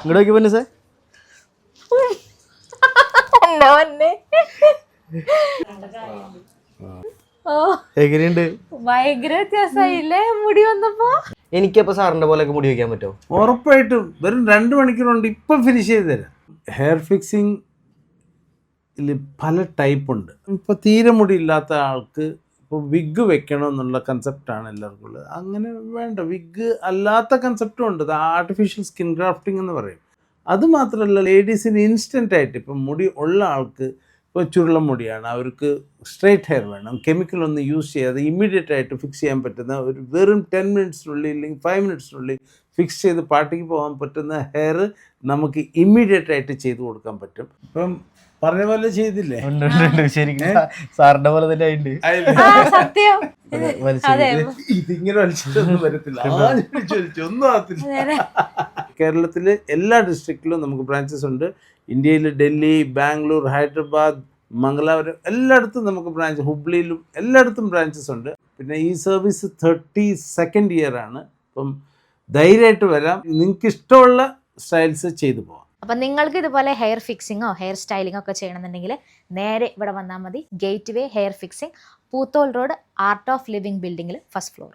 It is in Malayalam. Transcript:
ഇങ്ങോട്ട് നോക്കി പൊന്നു ഓ എങ്ങനെയുണ്ട്? ഭയങ്കര വ്യത്യാസമായില്ലേ? മുടി വന്നപ്പോ? എനിക്കപ്പോ സാറിന്റെ പോലെയൊക്കെ മുടി വയ്ക്കാൻ പറ്റുമോ? ഉറപ്പായിട്ടും. വെറും രണ്ട് മണിക്കൂറുണ്ട് ഇപ്പം ഫിനിഷ് ചെയ്ത് തരാം. ഹെയർ ഫിക്സിംഗ് പല ടൈപ്പ് ഉണ്ട്. ഇപ്പോൾ തീരെ മുടി ഇല്ലാത്ത ആൾക്ക് ഇപ്പോൾ വിഗ് വെക്കണം എന്നുള്ള കൺസെപ്റ്റാണ് എല്ലാവർക്കും ഉള്ളത്. അങ്ങനെ വേണ്ട വിഗ് അല്ലാത്ത കൺസെപ്റ്റും ഉണ്ട്. ആർട്ടിഫിഷ്യൽ സ്കിൻ ഗ്രാഫ്റ്റിംഗ് എന്ന് പറയും. അത് മാത്രമല്ല ലേഡീസിന് ഇൻസ്റ്റന്റ് ആയിട്ട് ഇപ്പം മുടി ഉള്ള ആൾക്ക് ഇപ്പോൾ ചുരുള മുടിയാണ്. അവർക്ക് സ്ട്രൈറ്റ് ഹെയർ വേണം. കെമിക്കൽ ഒന്നും യൂസ് ചെയ്യാതെ ഇമ്മീഡിയറ്റ് ആയിട്ട് ഫിക്സ് ചെയ്യാൻ പറ്റുന്ന ഒരു വെറും ടെൻ മിനിറ്റ്സിനുള്ളിൽ ഇല്ലെങ്കിൽ ഫൈവ് മിനിറ്റ്സിനുള്ളിൽ ഫിക്സ് ചെയ്ത് പാർട്ടിക്ക് പോകാൻ പറ്റുന്ന ഹെയർ നമുക്ക് ഇമ്മീഡിയറ്റ് ആയിട്ട് ചെയ്ത് കൊടുക്കാൻ പറ്റും. ഇപ്പം പറഞ്ഞ പോലെ ചെയ്തില്ലേ? ഉണ്ട് ഉണ്ട് ഉണ്ട്. ശരിക്കും സാറിന്റെ പോലെ തന്നെ ഉണ്ട് സത്യം. ഇതിങ്ങനെ വലിച്ചിട്ടൊന്നും വരത്തില്ല. ഒന്നും ആകത്തില്ല കേരളത്തിലെ എല്ലാ ഡിസ്ട്രിക്റ്റിലും നമുക്ക് ബ്രാഞ്ചസ് ഉണ്ട്. ഇന്ത്യയിൽ ഡൽഹി ബാംഗ്ലൂർ ഹൈദരാബാദ് മംഗലാപുരം എല്ലായിടത്തും നമുക്ക് ബ്രാഞ്ച് ഹുബ്ലിയിലും എല്ലായിടത്തും ബ്രാഞ്ചസ് ഉണ്ട്. പിന്നെ ഈ സർവീസ് തേർട്ടി സെക്കൻഡ് ഇയർ ആണ്. അപ്പം ധൈര്യമായിട്ട് വരാം. നിങ്ങൾക്ക് ഇഷ്ടമുള്ള സ്റ്റൈൽസ് ചെയ്തു പോവാം. അപ്പൊ നിങ്ങൾക്ക് ഇതുപോലെ ഹെയർ ഫിക്സിങ്ങോ ഹെയർ സ്റ്റൈലിംഗോ ഒക്കെ ചെയ്യണമെന്നുണ്ടെങ്കിൽ നേരെ ഇവിടെ വന്നാൽ മതി. Gateway hair fixing Poothole road art of living ബിൽഡിംഗിൽ first floor